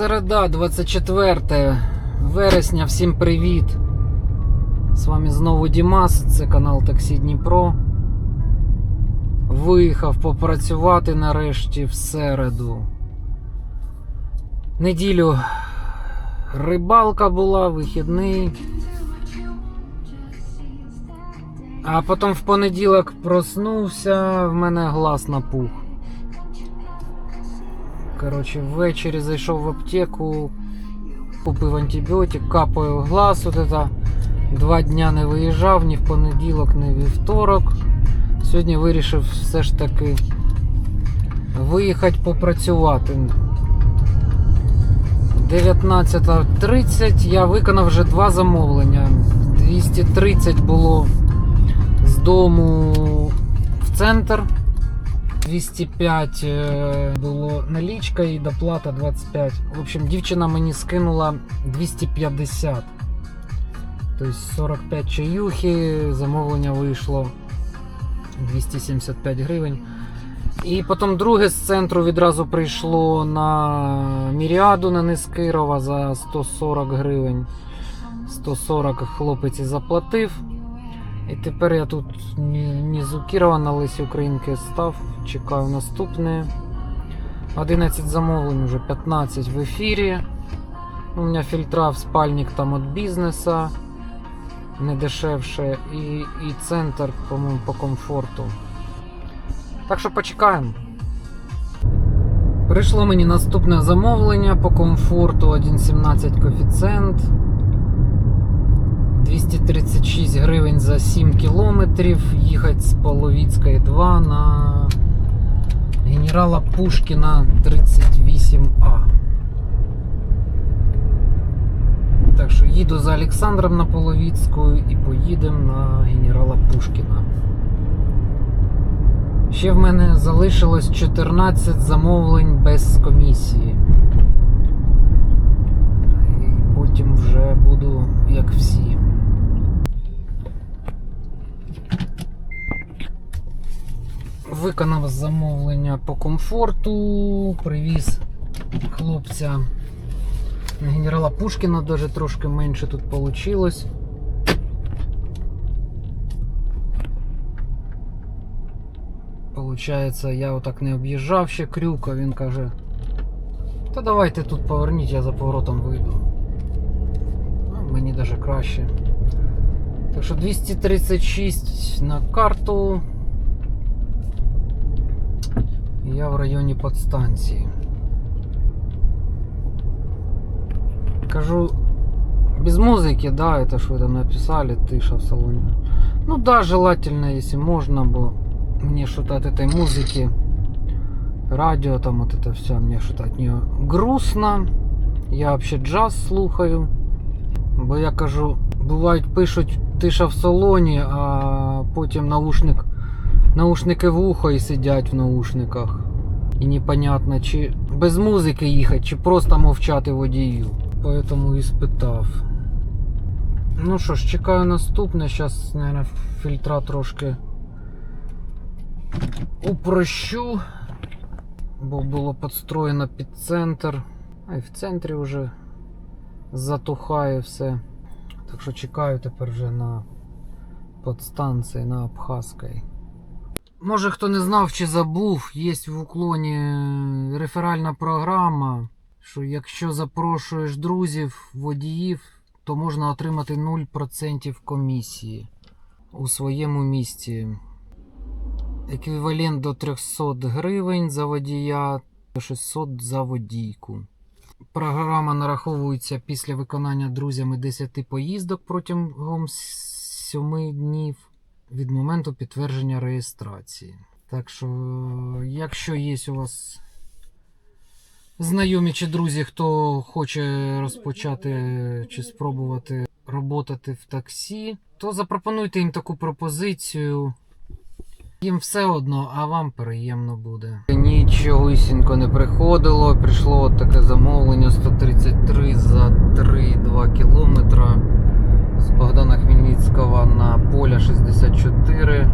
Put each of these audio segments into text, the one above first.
Середа, 24 вересня. Всім привіт! З вами знову Дімас, це канал Таксі Дніпро. Виїхав попрацювати нарешті в середу. Неділю рибалка була, вихідний. А потім в понеділок проснувся, в мене глаз напух. Коротше, ввечері зайшов в аптеку, купив антибіотик, капаю глаз. От это. Два дня не виїжджав, ні в понеділок, ні вівторок. Сьогодні вирішив все ж таки виїхати попрацювати. 19.30 я виконав вже два замовлення. 230 було з дому в центр. 205 е, було налічка і доплата 25. В общем, дівчина мені скинула 250. Тобто 45 чаюхи, замовлення вийшло 275 гривень. І потім друге з центру відразу прийшло на Міріаду на Нискирова за 140 гривень. 140 хлопець і заплатив. І тепер я тут ні з на Лисі Українки став. Чекаю наступне. 11 замовлень, вже 15 в ефірі. У мене фільтра в спальник там від бізнесу. Не дешевше. І, і центр, по-моєму, по комфорту. Так що почекаємо. Прийшло мені наступне замовлення по комфорту 1,17 коефіцієнт. 236 гривень за 7 кілометрів. Їхати з Половіцької 2 на генерала Пушкіна 38А. Так що їду за Олександром на Половіцьку і поїдемо на генерала Пушкіна. Ще в мене залишилось 14 замовлень без комісії. І потім вже буду як всі. Виконав замовлення по комфорту, привіз хлопця на генерала Пушкіна, даже трошки менше тут вийшло. Получається, я отак не об'їжджав ще крюк, а він каже. Та давайте тут поверніть, я за поворотом вийду. Ну, мені даже краще. Так що 236 на карту. І Я в районі подстанції. Кажу, без музыки, да, это что вы там написали, тыша в салоне. Ну да, желательно, если можно, бо мне что-то от этой музыки, радио там вот это все, мне что-то от нее грустно. Я вообще джаз слухаю. Бо я кажу, бувають пишуть тиша в салоні, а потім наушник, наушники в ухо і сидять в наушниках. І непонятно, чи без музики їхати, чи просто мовчати водію. Поэтому і спитав. Ну що ж, чекаю наступне. Зараз, мабуть, фільтра трошки упрощу. Бо було підстроєно під центр. А й в центрі вже затухає все. Так що чекаю тепер вже на подстанції на Абхазській. Може хто не знав чи забув, є в уклоні реферальна програма, що якщо запрошуєш друзів, водіїв, то можна отримати 0% комісії у своєму місті. Еквівалент до 300 гривень за водія, 600 за водійку. Програма нараховується після виконання друзями 10 поїздок протягом 7 днів від моменту підтвердження реєстрації. Так що, якщо є у вас знайомі чи друзі, хто хоче розпочати чи спробувати роботати в таксі, то запропонуйте їм таку пропозицію. Їм все одно, а вам приємно буде. Нічогісінько не приходило. Прийшло от таке замовлення 133 за 3,2 кілометра з Богдана Хмельницького на поля 64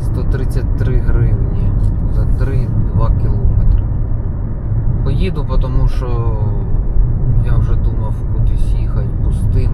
133 гривні за 3-2 кілометри. Поїду, тому що Я вже думав кудись їхати пустим.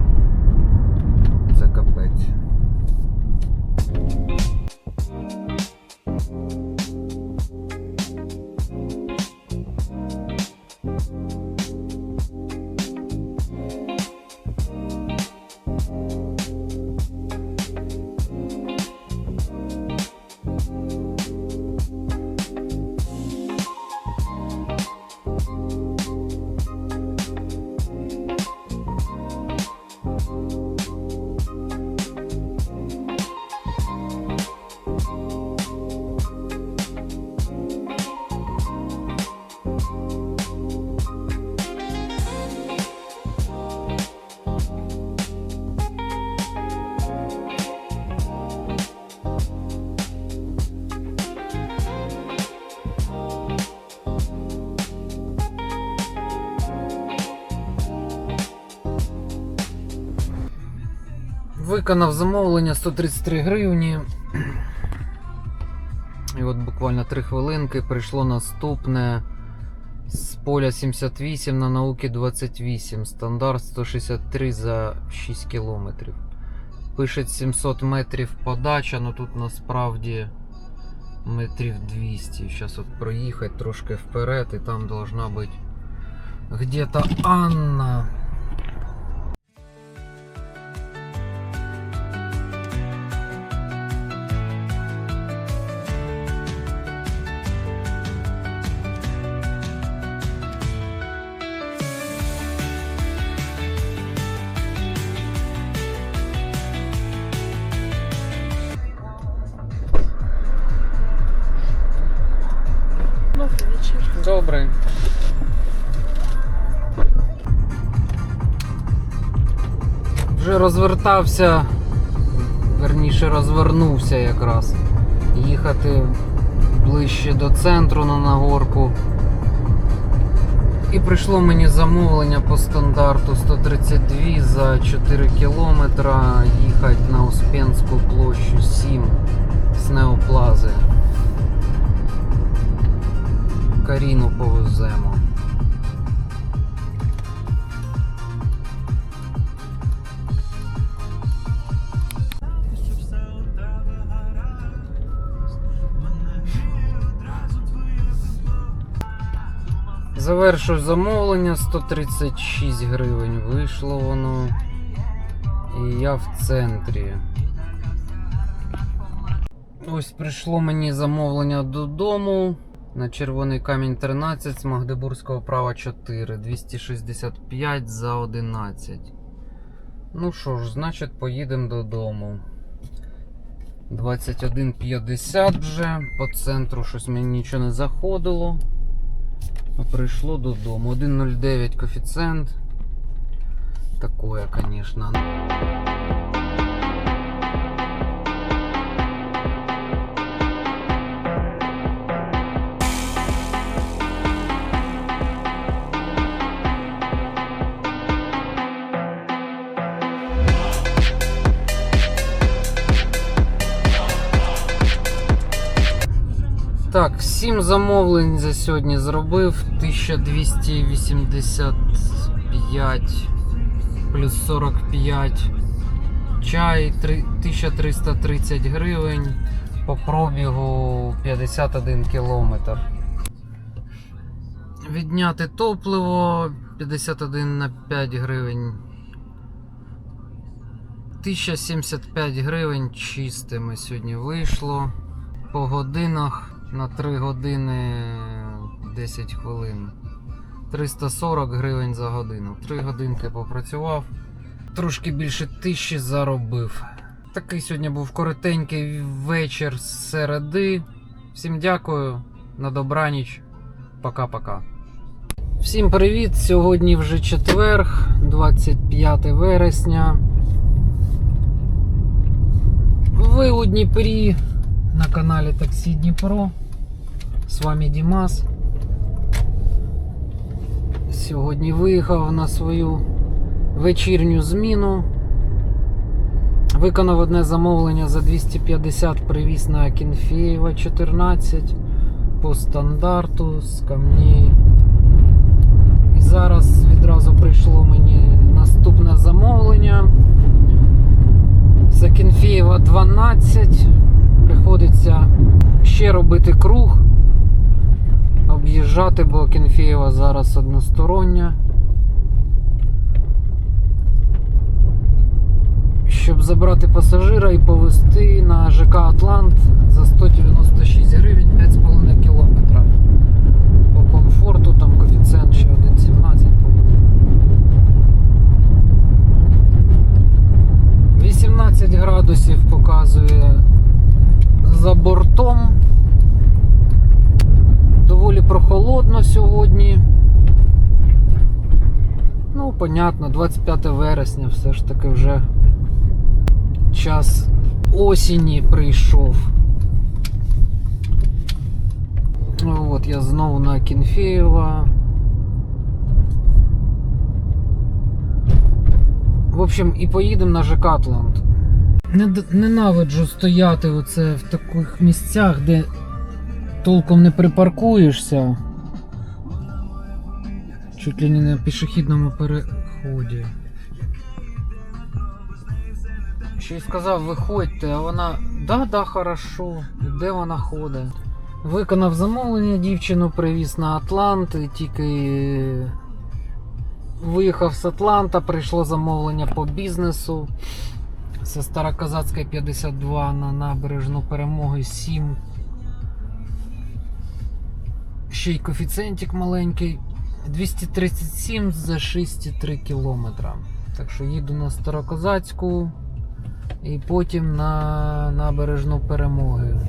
Виконав замовлення 133 гривні. І от буквально 3 хвилинки прийшло наступне з поля 78 на науки 28. Стандарт 163 за 6 кілометрів. Пише 700 метрів подача, але тут насправді метрів 200. Зараз от проїхати трошки вперед, і там должна бути где-то Анна. Розвертався, верніше розвернувся якраз. Їхати ближче до центру на Нагорку. І прийшло мені замовлення по стандарту 132 за 4 кілометра їхати на Успенську площу 7 з Неоплази. Каріну повеземо. Завершую замовлення 136 гривень. Вийшло воно. І я в центрі. Ось прийшло мені замовлення додому. На червоний камінь 13 з Магдебурзького права 4. 265 за 11. Ну що ж, значить, поїдемо додому. 21.50 вже. По центру щось мені нічого не заходило. Прийшло додому. 1.09 коефіцієнт. Такое, конечно. Так, 7 замовлень за сьогодні зробив. 1285 плюс 45 чай, 1330 гривень по пробігу 51 кілометр. Відняти топливо 51 на 5 гривень. 1075 гривень чистими сьогодні вийшло. По годинах на 3 години 10 хвилин. 340 гривень за годину. 3 годинки попрацював. Трошки більше тисячі заробив. Такий сьогодні був коротенький вечір з середи. Всім дякую. На добраніч. Пока-пока. Всім привіт! Сьогодні вже четверг, 25 вересня. Ви у Дніпрі на каналі Таксі Дніпро. З вами Дімас. Сьогодні виїхав на свою вечірню зміну. Виконав одне замовлення за 250 привіз на Кінфєєва 14 по стандарту з камней із зараз відразу прийшло мені наступне замовлення. З Кінфієва 12. Приходиться ще робити круг, об'їжджати, бо Кінфієва зараз одностороння. Щоб забрати пасажира і повезти на ЖК Атлант за 196 гривень 5,5 кілометра. По комфорту там коефіцієнт ще 1,17. по-моєму. 18 градусів показує за бортом. Доволі прохолодно сьогодні. Ну, понятно, 25 вересня все ж таки вже час осені прийшов. Ну, От я знову на Кінфеєва. В общем, і поїдемо на. Нед- Ненавиджу стояти оце в таких місцях, де толком не припаркуєшся. Чуть ли не на пішохідному переході. Ще й сказав, виходьте, а вона да, да, хорошо. Де вона ходить? Виконав замовлення, дівчину привіз на Атлант, і тільки виїхав з Атланта, прийшло замовлення по бізнесу. Це Староказацька 52 на набережну перемоги 7. Ще й коефіцієнтик маленький. 237 за 6,3 кілометра. Так що їду на Старокозацьку і потім на набережну перемоги.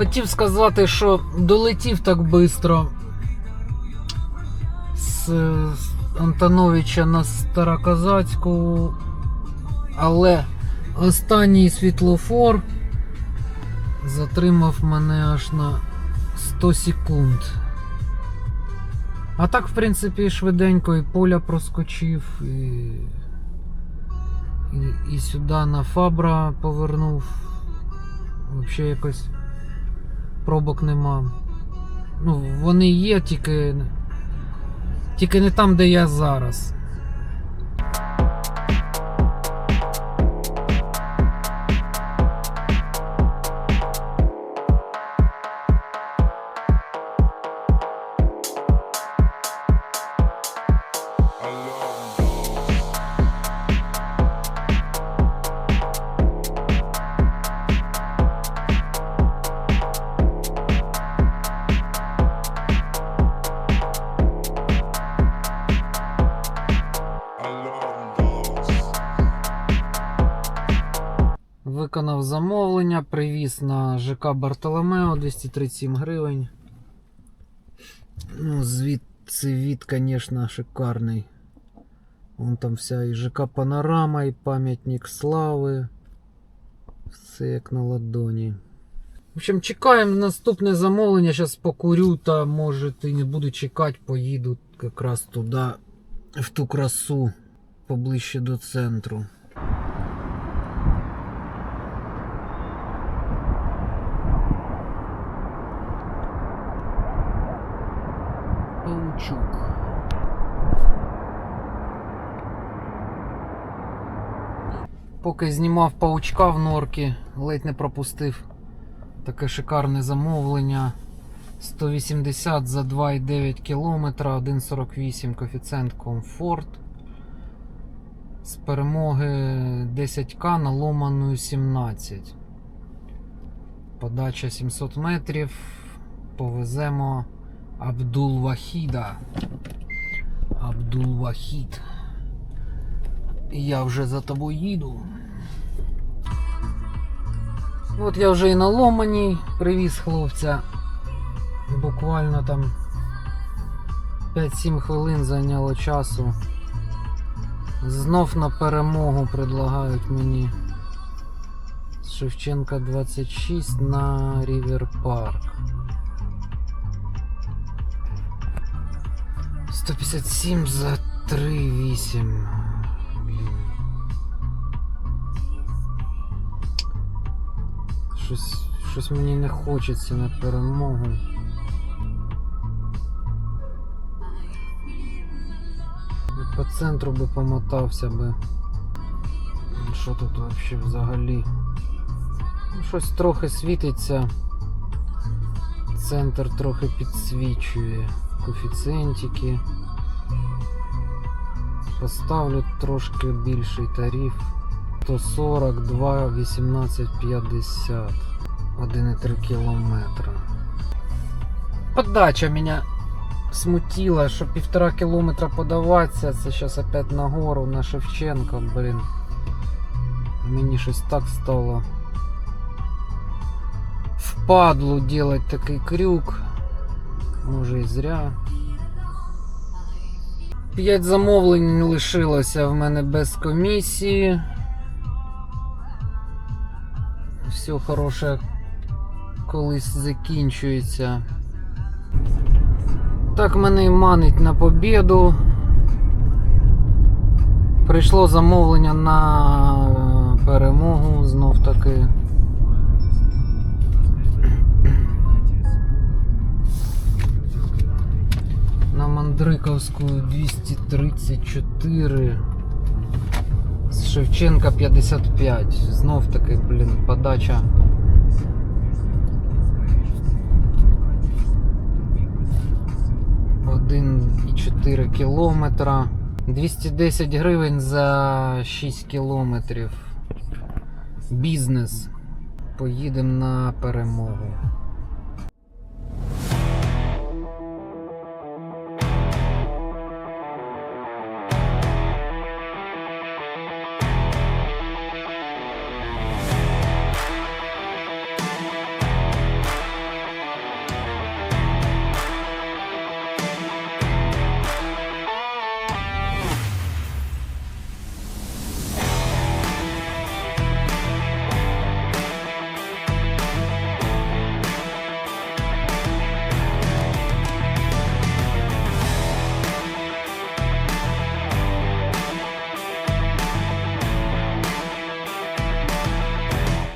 Хотів сказати, що долетів так швидко з Антоновича на Староказацьку, але останній світлофор затримав мене аж на 100 секунд. А так, в принципі, швиденько і поля проскочив, і, і, і сюди на Фабра повернув. Взагалі якось пробок нема. Ну, вони є, тільки. Тільки не там, де я зараз. На Бартоломео 237 гривень. Ну, звідси від, звісно, шикарний. Вон там вся і ЖК Панорама, і пам'ятник слави. Все як на ладоні. В общем, чекаємо наступне замовлення. Зараз покурю, та може і не буду чекати, поїду якраз туди, в ту красу, поближче до центру. Поки знімав паучка в норки, ледь не пропустив таке шикарне замовлення. 180 за 2,9 км, 1,48 коефіцієнт комфорт. з перемоги 10К на ломану 17. Подача 700 метрів. Повеземо Абдул Вахіда. Абдул Вахід. Я вже за тобою їду. От я вже і на ломаній привіз хлопця. Буквально там 5-7 хвилин зайняло часу. Знов на перемогу предлагають мені. З Шевченка 26 на Рівер Парк. 157 за 3,8. Щось, щось мені не хочеться на перемогу. По центру би помотався би. Що тут вообще взагалі? Ну, Щось трохи світиться. Центр трохи підсвічує. Коефіцієнтики. Поставлю трошки більший тариф. 142, 18, 50. 1,3 кілометра. Подача меня смутила, що півтора кілометра подаватися. Це зараз опять на гору, на Шевченка, блін. Мені щось так стало. Впадлу делать такий крюк. Може і зря. П'ять замовлень лишилося в мене без комісії. Все хороше колись закінчується. Так мене і манить на побіду. Прийшло замовлення на перемогу знов таки. На Мандриковську 234. Шевченка 55. Знов таки, блін, подача. Один і 4 кілометра. 210 гривень за 6 кілометрів. Бізнес. Поїдемо на перемогу.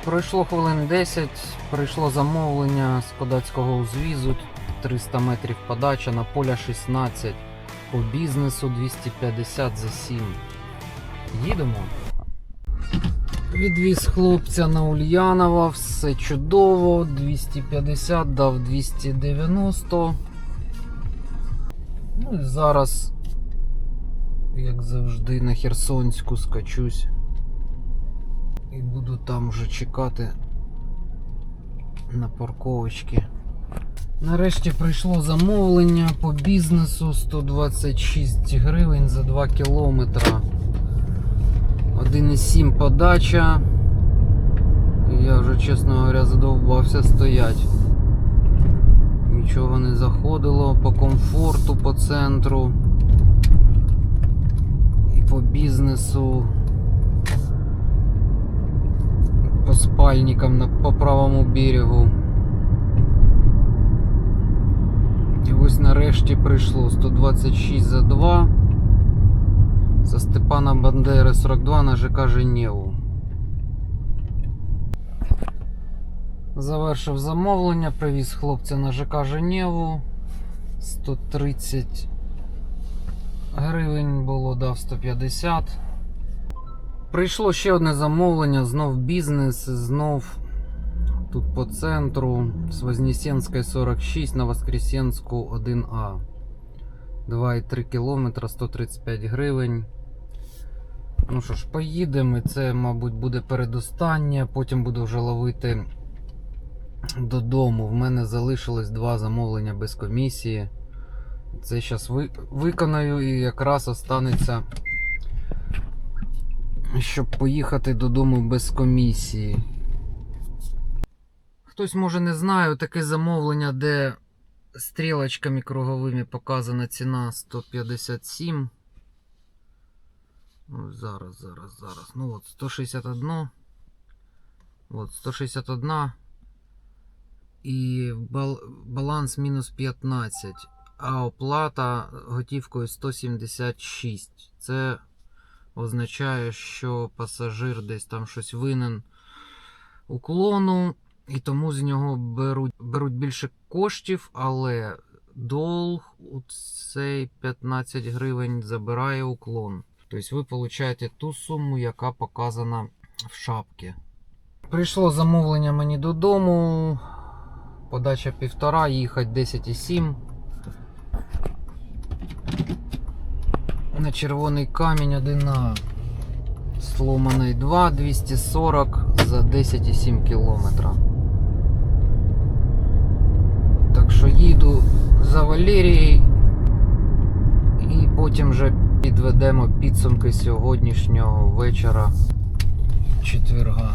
Пройшло хвилин 10, прийшло замовлення з податського узвізу, 300 метрів подача на поля 16, по бізнесу 250 за 7. Їдемо. Відвіз хлопця на Ульянова, все чудово, 250 дав 290. Ну і зараз, як завжди, на Херсонську скачусь. І буду там вже чекати на парковочці. Нарешті прийшло замовлення по бізнесу 126 гривень за 2 кілометра. 1,7 подача. Я вже, чесно говоря, задовбався стоять. Нічого не заходило по комфорту, по центру. І по бізнесу по спальникам на, по правому берегу. І ось нарешті прийшло 126 за 2. За Степана Бандери 42 на ЖК Женєву. Завершив замовлення, привіз хлопця на ЖК Женєву. 130 гривень було, дав 150. Прийшло ще одне замовлення, знов бізнес, знов тут по центру з Вознесенської 46 на Воскресенську 1А. 2,3 кілометра, 135 гривень. Ну що ж, поїдемо. Це, мабуть, буде передостаннє. Потім буду вже ловити додому. В мене залишилось два замовлення без комісії. Це зараз ви... виконаю і якраз останеться, щоб поїхати додому без комісії. Хтось може не знає, таке замовлення, де стрілочками круговими показана ціна 157. Ну, зараз, зараз, зараз. Ну от 161. От 161. І бал- баланс мінус 15. А оплата готівкою 176. Це означає, що пасажир десь там щось винен уклону, і тому з нього беруть, беруть більше коштів, але долг у цей 15 гривень забирає уклон. Тобто ви получаєте ту суму, яка показана в шапці. Прийшло замовлення мені додому. Подача півтора, їхати 10,7. На червоний камінь 1 на сломаний 2, 240 за 10,7 кілометра. Так що їду за Валерією і потім вже підведемо підсумки сьогоднішнього вечора четверга.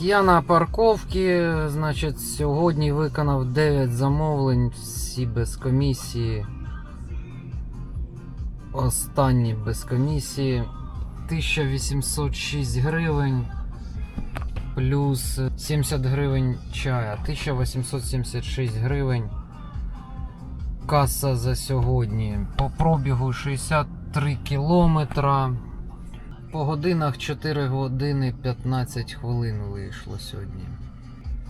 Я на парковці, значить, сьогодні виконав 9 замовлень, всі без комісії. Останні без комісії. 1806 гривень. Плюс 70 гривень чая. 1876 гривень. Каса за сьогодні. По пробігу 63 кілометра. По годинах 4 години 15 хвилин вийшло сьогодні.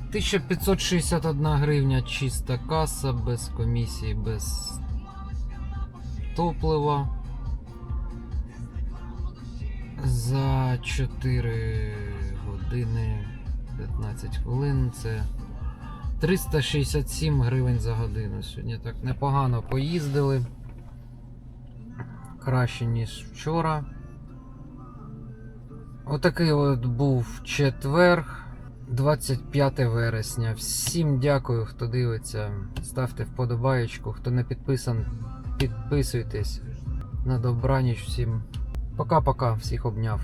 1561 гривня чиста каса, без комісії, без топлива. За 4 години 15 хвилин це 367 гривень за годину. Сьогодні так непогано поїздили. Краще, ніж вчора. Отакий от був четверг, 25 вересня. Всім дякую, хто дивиться. Ставте вподобаєчку. Хто не підписан, підписуйтесь. На добраніч всім. Пока-пока, всіх обняв.